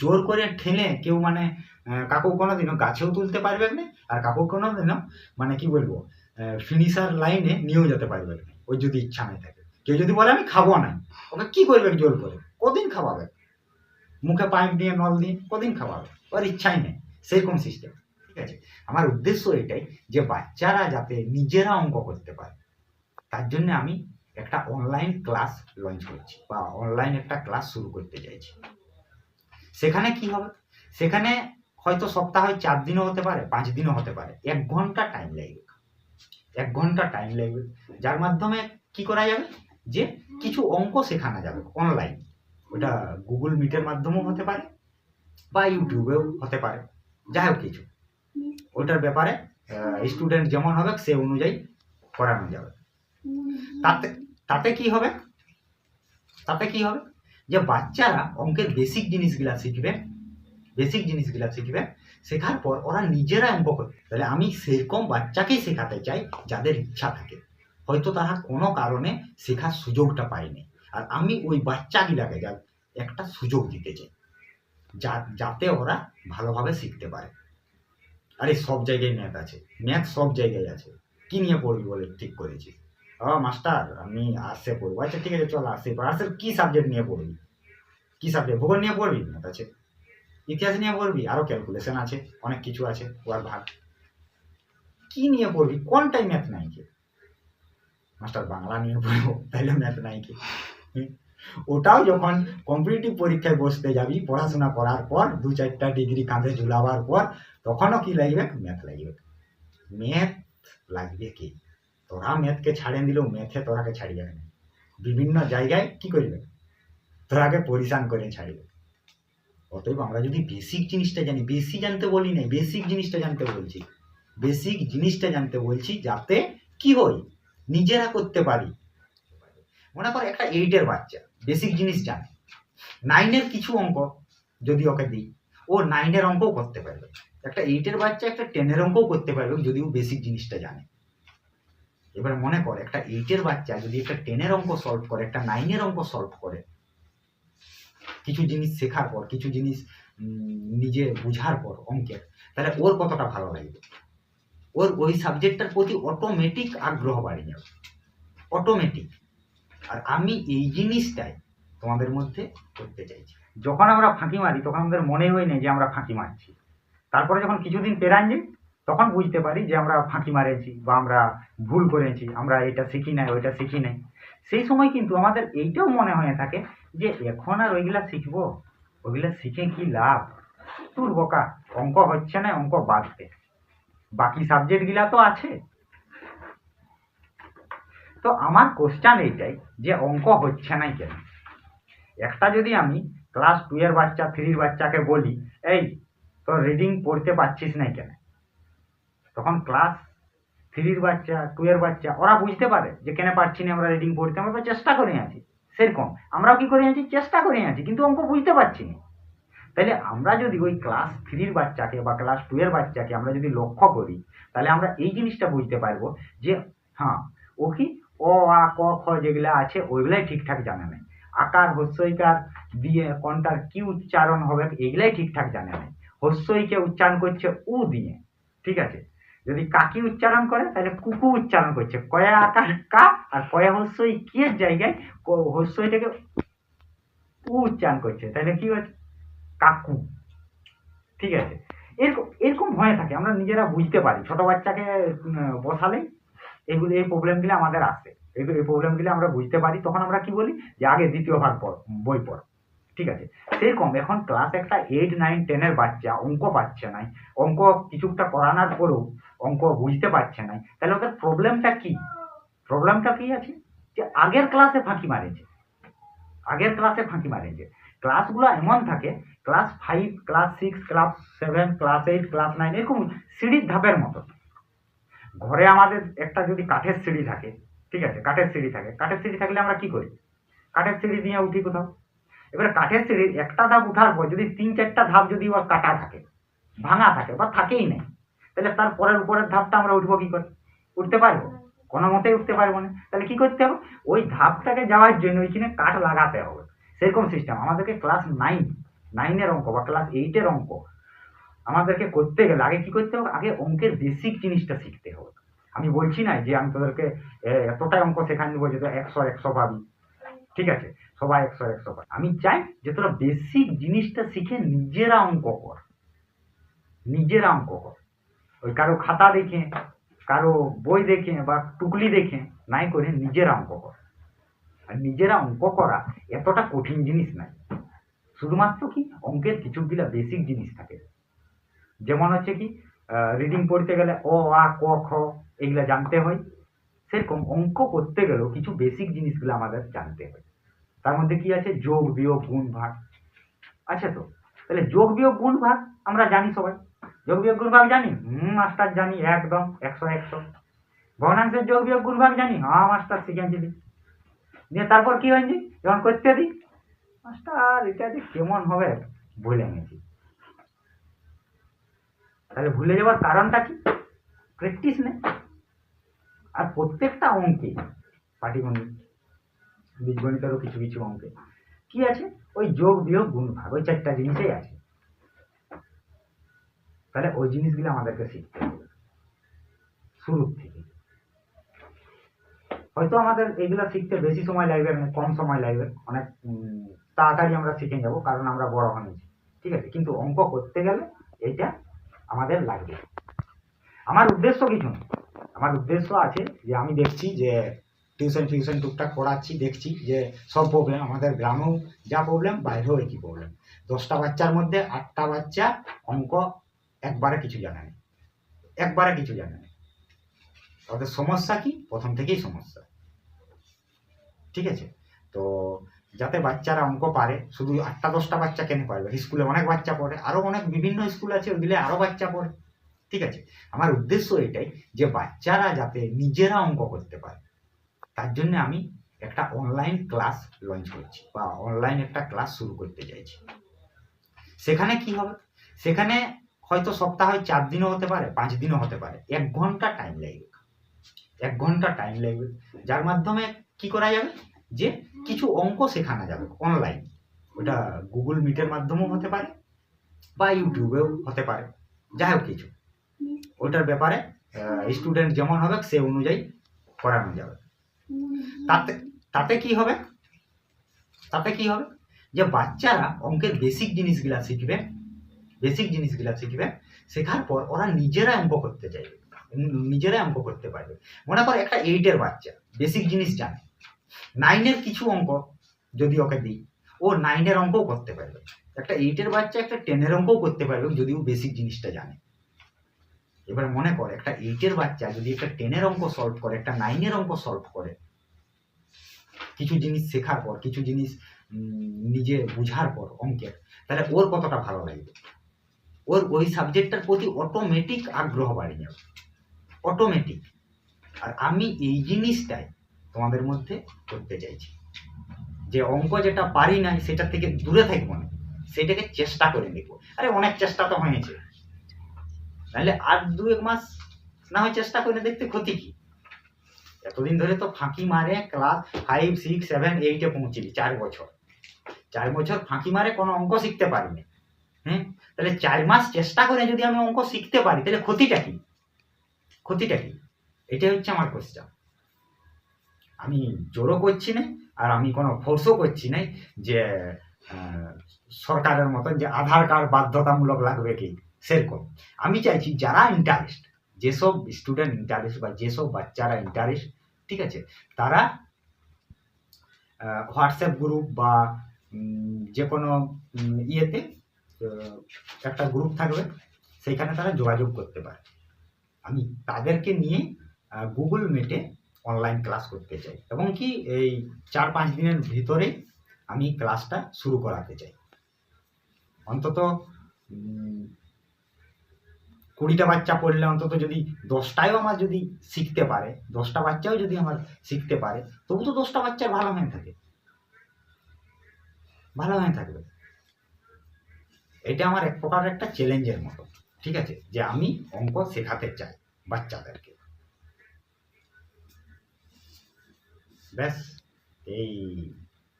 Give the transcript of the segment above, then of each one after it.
জোর করে ঠেলে কেউ মানে কাকু কোনোদিনও গাছেও তুলতে পারবে না, আর কাকু কোনোদিনও মানে কি বলব ফিনিশার লাইনে নিয়েও যেতে পারবে না ওর যদি ইচ্ছা নাই থাকে। কেউ যদি বলে, আমি খাব না। ওকে কি করবে জোর করে? কদিন খাওয়াবে মুখে পাইপ দিয়ে নল দিয়ে কদিন খাওয়াবে ওর ইচ্ছাই নেই, সেরকম সিস্টেম ঠিক আছে? আমার উদ্দেশ্য এটাই যে, বাচ্চারা যাতে নিজেরা অঙ্ক করতে পারে। তার জন্য আমি একটা অনলাইন ক্লাস লঞ্চ করছি, বা অনলাইন একটা ক্লাস শুরু করতে চাইছি। সেখানে কি হবে? সেখানে হয়তো সপ্তাহে চার দিনও হতে পারে, পাঁচ দিনও হতে পারে। এক ঘণ্টা টাইম লাগবে। এক ঘণ্টা টাইম লাগবে। যার মাধ্যমে কি করা যাবে? যে কিছু অঙ্ক শেখানো যাবে অনলাইন ওটা গুগল মিটের মাধ্যমেও হতে পারে বা ইউটিউবেও হতে পারে। যাই হোক কিছু। ওটার ব্যাপারে স্টুডেন্ট যেমন হবে, সে অনুযায়ী করানো যাবে। তাতে তাতে কি হবে? তাতে কি হবে? যে বাচ্চারা অঙ্কের বেসিক জিনিসগুলা শিখবে বেসিক জিনিসগুলা শিখবে, শেখার পর ওরা নিজেরা অঙ্ক করবে। তাহলে আমি সেরকম বাচ্চাকেই শেখাতে চাই যাদের ইচ্ছা থাকে। হয়তো তারা কোনো কারণে শেখার সুযোগটা পায়নি। আর আমি ওই বাচ্চাগুলাকে যা একটা সুযোগ দিতে চাই, যা, যাতে ওরা ভালোভাবে শিখতে পারে। আরে সব জায়গায় ম্যাথ আছে। ম্যাথ সব জায়গায় আছে। কি নিয়ে পড়বি বলে ঠিক করেছিস? ও, মাস্টার, আমি আর্টসে পড়ব। আচ্ছা ঠিক আছে, চল আর্টসে পড়। আর্টসের কি সাবজেক্ট নিয়ে পড়বি? কি সাবজেক্ট ভূগোল নিয়ে পড়বি? ম্যাথ আছে। ইতিহাস নিয়ে পড়বি? আরও ক্যালকুলেশন আছে, অনেক কিছু আছে। ওয়ার ভাগ। কি নিয়ে পড়বি? কোনটাই ম্যাথ নাই কি? মাস্টার, বাংলা নিয়ে পড়ব তাহলে ম্যাথ নাই কি? ওটাও যখন কম্পিটিটিভ পরীক্ষায় বসতে যাবি, পড়াশোনা করার পর, দু চারটা ডিগ্রি কাঁধে ঝুলাবার পর, তখনও কি লাগবে? ম্যাথ লাগবে। ম্যাথ লাগবে কি? তোরা ম্যাথকে ছাড়েন দিলেও ম্যাথে তোরাকে ছাড়ি যাবে না। বিভিন্ন জায়গায় কি করবে? তোরাকে পরিশান করে ছাড়বে। অতএব আমরা যদি বেসিক জিনিসটা জানি বেশি জানতে বলি নাই বেসিক জিনিসটা জানতে বলছি। বেসিক জিনিসটা জানতে বলছি যাতে কি হয়? নিজেরা করতে পারি। মনে কর একটা এইটের বাচ্চা বেসিক জিনিস জানে। নাইনের কিছু অঙ্ক যদি ওকে দিই, ও নাইনের অঙ্কও করতে পারবে। একটা এইটের বাচ্চা একটা টেনের অঙ্কও করতে পারবে যদি ও বেসিক জিনিসটা জানে। এবার মনে কর, একটা এইটের বাচ্চা যদি একটা টেনের অঙ্ক সলভ করে, একটা নাইনের অঙ্ক সলভ করে, কিছু জিনিস শেখার পর, কিছু জিনিস নিজে বুঝার পর অঙ্কের, তাহলে ওর কতটা ভালো লাগবে? ওর ওই সাবজেক্টটার প্রতি অটোমেটিক আগ্রহ বাড়ে যাবে। অটোমেটিক আর আমি এই জিনিসটাই তোমাদের মধ্যে করতে চাইছি। যখন আমরা ফাঁকি মারি, তখন আমাদের মনে হয় না যে আমরা ফাঁকি মারছি। তারপরে যখন কিছুদিন পেরান যাই তখন বুঝতে পারি যে আমরা ফাঁকি মারেছি বা আমরা ভুল করেছি, আমরা এটা শিখি নাই, ওইটা শিখি নাই। সেই সময় কিন্তু আমাদের এইটাও মনে হয়ে থাকে যে এখন আর ওইগুলা শিখব, ওইগুলা শিখে কি লাভ? তোর বোকা, অঙ্ক হচ্ছে না, অঙ্ক বাদ দে। বাকি সাবজেক্টগুলা তো আছে। তো আমার কোশ্চান এইটাই যে অঙ্ক হচ্ছে না কেন? একটা যদি আমি ক্লাস টু এর বাচ্চা থ্রির বাচ্চাকে বলি, এই, তোর রিডিং পড়তে পারছিস না কেন? তখন ক্লাস থ্রির বাচ্চা টু এর বাচ্চা, ওরা বুঝতে পারে যে কেন পারছি না আমরা রিডিং পড়তে, আমরা চেষ্টা করে আছি। সেরকম, আমরাও কি করে আছি? চেষ্টা করে আছি, কিন্তু অঙ্ক বুঝতে পারছি না। তাহলে আমরা যদি ওই ক্লাস থ্রির বাচ্চাকে বা ক্লাস টু এর বাচ্চাকে আমরা যদি লক্ষ্য করি, তাহলে আমরা এই জিনিসটা বুঝতে পারব যে হ্যাঁ ও কি অ আ, ক, খ যেগুলা আছে, ওইগুলাই ঠিকঠাক জানে না। আকার, হস্যইকার, দিয়ে কোনটার কি উচ্চারণ হবে এগুলাই ঠিকঠাক জানে না। হস্যইকে উচ্চারণ করছে উ দিয়ে, ঠিক আছে? যদি কাকি উচ্চারণ করে, তাহলে কুকু উচ্চারণ করছে। কয়া আকার কা আর কয়া হস্যই কি এর জায়গায় হস্যইটাকে উ উচ্চারণ করছে। তাহলে কি হচ্ছে? কাকু। ঠিক আছে? এরকম এরকম হয়ে থাকে। আমরা নিজেরা বুঝতে পারি। ছোট বাচ্চাকে বসালে এগুলো, এই প্রবলেমগুলো আমাদের আসে। এই প্রবলেমগুলো আমরা বুঝতে পারি। তখন আমরা কি বলি? যে আগে দ্বিতীয় ভাগ পড়, বই পড়। ঠিক আছে? সেরকম এখন ক্লাস একটা এইট নাইন টেনের বাচ্চা, অঙ্ক পাচ্ছে না। অঙ্ক কিছুটা করানোর পরেও অঙ্ক বুঝতে পারছে না। তাহলে ওদের প্রবলেমটা কি? প্রবলেমটা কি আছে? যে আগের ক্লাসে ফাঁকি মারেছে। আগের ক্লাসে ফাঁকি মারেছে। ক্লাসগুলো এমন থাকে class five class six class seven class eight class nine এরকম সিঁড়ির ধাপের মতো। ঘরে আমাদের একটা যদি কাঠের সিঁড়ি থাকে, ঠিক আছে? কাঠের সিঁড়ি থাকে। কাঠের সিঁড়ি থাকলে আমরা কি করি? কাঠের সিঁড়ি দিয়ে উঠি কোথাও। এবারে কাঠের সিঁড়ির একটা ধাপ উঠার পর যদি তিন চারটা ধাপ যদি ওর কাটা থাকে, ভাঙা থাকে, বা থাকেই নেই তাহলে তার পরের উপরের ধাপটা আমরা উঠবো কি করে? উঠতে পারব? কোনো মতেই উঠতে পারব না। তাহলে কি করতে হবে? ওই ধাপটাকে যাওয়ার জন্য ওইখানে কাঠ লাগাতে হবে। সেরকম সিস্টেম আমাদেরকে ক্লাস নাইন নাইনের অঙ্ক বা ক্লাস এইটের অঙ্ক আমাদেরকে করতে গেলে আগে কি করতে হবে? আগে অঙ্কের বেসিক জিনিসটা শিখতে হবে। আমি বলছি না যে আমি তোদেরকে এতটাই অঙ্ক শেখান দেবো যে তোরা একশো একশো পাবি ঠিক আছে? সবাই একশো একশো পাবি আমি চাই যে তোরা বেসিক জিনিসটা শিখে নিজেরা অঙ্ক কর। নিজেরা অঙ্ক কর। ওই কারও খাতা দেখে, কারও বই দেখে বা টুকলি দেখে নাই করে নিজেরা অঙ্ক কর। আর নিজেরা অঙ্ক করা এতটা কঠিন জিনিস নাই শুধুমাত্র কি অঙ্কের কিছুগুলা বেসিক জিনিস থাকে। যেমন হচ্ছে কি রিডিং পড়তে গেলে অ, আ, ক, খ এগুলা জানতে হয়। সেরকম অঙ্ক করতে গেলেও কিছু বেসিক জিনিসগুলো আমাদের জানতে হয়। তার মধ্যে কি আছে? যোগ, বিয়োগ, গুণ, ভাগ। আছে তো? তাহলে যোগ, বিয়োগ, গুণ, ভাগ আমরা জানি সবাই। যোগ, বিয়োগ, গুণ, ভাগ জানি? হুম মাস্টার জানি, একদম, একশো একশো। ভগ্নাংশের যোগ, বিয়োগ, গুণ, ভাগ জানি? হ্যাঁ মাস্টার শিখেছি দি। দিয়ে তারপর কি হয়েছে যখন করতে দিই মাস্টার, এটা যে কেমন হবে? ভুলে গেছি। তাহলে ভুলে যাওয়ার কারণটা কি? প্র্যাকটিস নেই। আর প্রত্যেকটা অঙ্কে, পাটিগণিত বীজগণিতেরও কিছু কিছু অঙ্কে। কি আছে? ওই যোগ, বিয়োগ, গুণ ভাগ, ওই চারটা জিনিসই আছে। তাহলে ওই জিনিসগুলো আমাদেরকে শিখতে হবে। শুরুর থেকে। হয়তো আমাদের এগুলো শিখতে বেশি সময় লাগবে না কম সময় লাগবে। অনেক তাড়াতাড়ি আমরা শিখে যাব কারণ আমরা বড় হয়েছি ঠিক আছে? কিন্তু অঙ্ক করতে গেলে এইটা আমাদের লাগবে। আমার উদ্দেশ্য কিছু? আমার উদ্দেশ্য আছে যে, আমি দেখছি যে টিউশন টিউশন টুকটাক পড়াচ্ছি, দেখছি যে সব প্রবলেম আমাদের গ্রামেও যা প্রবলেম বাইরেও একই প্রবলেম দশটা বাচ্চার মধ্যে আটটা বাচ্চা অঙ্ক একবারে কিছু জানে না। একবারে কিছু জানে না। তাদের সমস্যা কি? প্রথম থেকেই সমস্যা। ঠিক আছে? তো যাতে বাচ্চারা অঙ্ক পারে, শুধু আটটা, দশটা বাচ্চা কেন পারবে? স্কুলে অনেক বাচ্চা পড়ে আরও অনেক বিভিন্ন স্কুল আছে, ওইগুলো আরও বাচ্চা পড়ে। ঠিক আছে? আমার উদ্দেশ্য এটাই যে বাচ্চারা যাতে নিজেরা অঙ্ক করতে পারে তার জন্য আমি একটা অনলাইন ক্লাস লঞ্চ করছি বা অনলাইন একটা ক্লাস শুরু করতে চাইছি। সেখানে কি হবে? সেখানে হয়তো সপ্তাহে চার দিনও হতে পারে, পাঁচ দিনও হতে পারে। এক ঘণ্টা টাইম লাগবে। এক ঘণ্টা টাইম লাগবে। যার মাধ্যমে কি করা যাবে? যে কিছু অঙ্ক শেখানো যাবে অনলাইন ওটা গুগল মিটের মাধ্যমেও হতে পারে বা ইউটিউবেও হতে পারে। যাই হোক কিছু। ওটার ব্যাপারে স্টুডেন্ট যেমন হবে, সে অনুযায়ী করানো যাবে। তাতে তাতে কি হবে? তাতে কি হবে? যে বাচ্চারা অঙ্কের বেসিক জিনিসগুলা শিখবে বেসিক জিনিসগুলা শিখবে শেখার পর ওরা নিজেরা অঙ্ক করতে চাইবে উম, নিজেরাই অঙ্ক করতে পারবে। মনে কর একটা এইটের বাচ্চা বেসিক জিনিস জানে। নাইনের কিছু অঙ্ক যদি ওকে দিই ও নাইনের অঙ্কও করতে পারবে। একটা এইটের বাচ্চা একটা টেনের অঙ্কও করতে পারবে যদি ও বেসিক জিনিসটা জানে। এবার মনে কর, একটা এইটের বাচ্চা যদি একটা টেনের অঙ্ক সলভ করে, একটা নাইনের অঙ্ক সলভ করে, কিছু জিনিস শেখার পর, কিছু জিনিস নিজে বুঝার পর অঙ্কের, তাহলে ওর কতটা ভালো লাগবে? ওর ওই সাবজেক্টটার প্রতি অটোমেটিক আগ্রহ বাড়ে যাবে। অটোমেটিক আর আমি এই জিনিসটাই তোমাদের মধ্যে করতে চাইছি। যে অঙ্ক যেটা পারি না সেটা থেকে দূরে থাকব না। সেটাকে চেষ্টা করে দেখব। আরে অনেক চেষ্টা তো হয়েছে। নাহলে আর দু এক মাস না হয় চেষ্টা করে দেখতে ক্ষতি কি? এতদিন ধরে তো ফাঁকি মারে ক্লাস ফাইভ সিক্স সেভেন এইটে পৌঁছিলি চার বছর। চার বছর ফাঁকি মারে কোনো অঙ্ক শিখতে পারিনি। হ্যাঁ তাহলে চার মাস চেষ্টা করে যদি আমি অঙ্ক শিখতে পারি, তাহলে ক্ষতিটা কি? ক্ষতিটা কি? এটাই হচ্ছে আমার কোশ্চেন আমি জোরও করছি না, আর আমি কোনো ফোর্সও করছি না যে সরকারের মতন যে আধার কার্ড বাধ্যতামূলক লাগবে কি? সেরকম আমি চাইছি যারা ইন্টারেস্ট যেসব স্টুডেন্ট ইন্টারেস্ট বা যেসব বাচ্চারা ইন্টারেস্ট ঠিক আছে, তারা হোয়াটসঅ্যাপ গ্রুপ বা যে কোনো ইয়েতে একটা গ্রুপ থাকবে সেখানে তারা যোগাযোগ করতে পারে। আমি তাদেরকে নিয়ে গুগল মিটে অনলাইন ক্লাস করতে চাই। এবং কি, এই চার পাঁচ দিনের ভিতরে আমি ক্লাসটা শুরু করাতে চাই। অন্তত কুড়িটা বাচ্চা পড়লে অন্তত যদি দশটায়ও আমার যদি শিখতে পারে, দশটা বাচ্চাও যদি আমার শিখতে পারে, তবু তো দশটা বাচ্চার ভালো হয়ে থাকে। ভালো হয়ে থাকবে। এটা আমার এক প্রকার একটা চ্যালেঞ্জের মতো, ঠিক আছে? যে আমি অঙ্ক শেখাতে চাই বাচ্চাদেরকে। ব্যাস, এই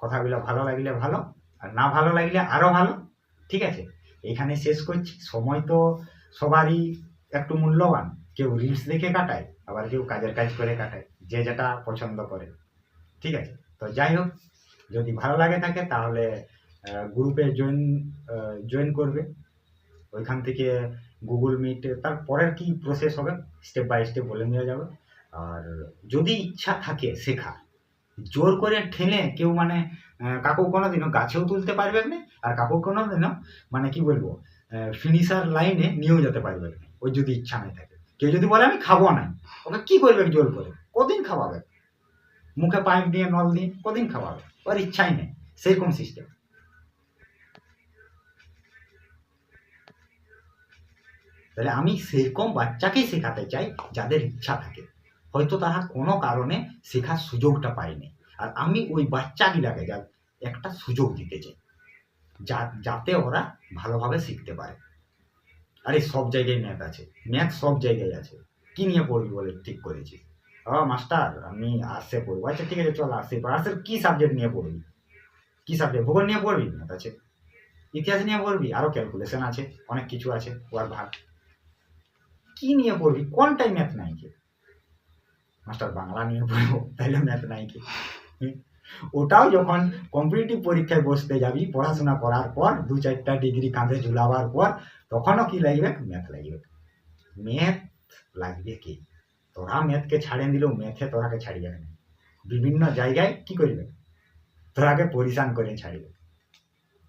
কথাগুলো ভালো লাগলে ভালো, আর না ভালো লাগলে আরও ভালো, ঠিক আছে? এখানে শেষ করছি। সময় তো সবারই একটু মূল্যবান। কেউ রিলস দেখে কাটায়, আবার কেউ কাজের কাজ করে কাটায়, যে যেটা পছন্দ করে। ঠিক আছে? তো যাই হোক, যদি ভালো লাগে থাকে তাহলে গ্রুপে জয়েন জয়েন করবে। ওইখান থেকে গুগল মিট তারপরের কি প্রসেস হবে স্টেপ বাই স্টেপ বলে নিয়ে যাবে। আর যদি ইচ্ছা থাকে শেখা, জোর করে ঠেলে কেউ মানে কাকু কোনোদিনও গাছেও তুলতে পারবে না, আর কাকু কোনোদিনও মানে কি বলব ফিনিশার লাইনে নিয়েও যেতে পারবে ওর যদি ইচ্ছা নাই থাকে। কেউ যদি বলে, আমি খাব না। ওকে কি করবে জোর করে? কদিন খাওয়াবে মুখে পাইপ দিয়ে নল দিয়ে কদিন খাওয়াবে ওর ইচ্ছাই নেই। সেরকম সিস্টেম তাহলে আমি সেরকম বাচ্চাকেই শেখাতে চাই, যাদের ইচ্ছা থাকে। হয়তো তারা কোনো কারণে শেখার সুযোগটা পায়নি। আর আমি ওই বাচ্চাগুলাকে যা একটা সুযোগ দিতে চাই। যাতে ওরা ভালোভাবে শিখতে পারে। আরে, সব জায়গায় ম্যাথ আছে। ম্যাথ সব জায়গায় আছে। কি নিয়ে পড়বি বলে ঠিক করেছি ও মাস্টার আমি আর্টসে পড়ব। আচ্ছা ঠিক আছে, চল আর্টসে পড়। আর্টসের কী সাবজেক্ট নিয়ে পড়বি? কী সাবজেক্ট ভূগোল নিয়ে পড়বি? ম্যাথ আছে। ইতিহাস নিয়ে পড়বি? আরও ক্যালকুলেশন আছে, অনেক কিছু আছে। ওর ভাগ। কি নিয়ে পড়বি? কোনটাই ম্যাথ নাই কি? মাস্টার বাংলা নিয়ে পড়ব, তাহলে ম্যাথ নাই কি? ওটাও যখন কম্পিটিটিভ পরীক্ষায় বসতে যাবি, পড়াশোনা করার পর, দু চারটা ডিগ্রি কাঁধে ঝুলাবার পর, তখনও কি লাগবে? ম্যাথ লাগবে। ম্যাথ লাগবে কি? তোরা ম্যাথকে ছাড়িয়ে দিলেও ম্যাথে তোরাকে ছাড়িয়ে না বিভিন্ন জায়গায় কি করবে? তোরাকে পরিশান করে ছাড়বে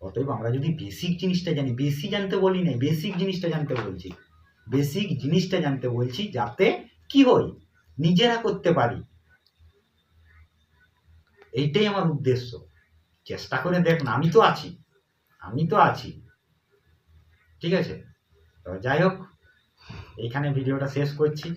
অতএব আমরা যদি বেসিক জিনিসটা জানি বেশি জানতে বলি নাই বেসিক জিনিসটা জানতে বলছি। বেসিক জিনিসটা জানতে বলছি যাতে কি হয়? নিজেরা করতে পারি। এইটাই আমার উদ্দেশ্য। চেষ্টা করে দেখ না, আমি তো আছি। আমি তো আছি। ঠিক আছে? তো যাই হোক, এইখানে ভিডিওটা শেষ করছি।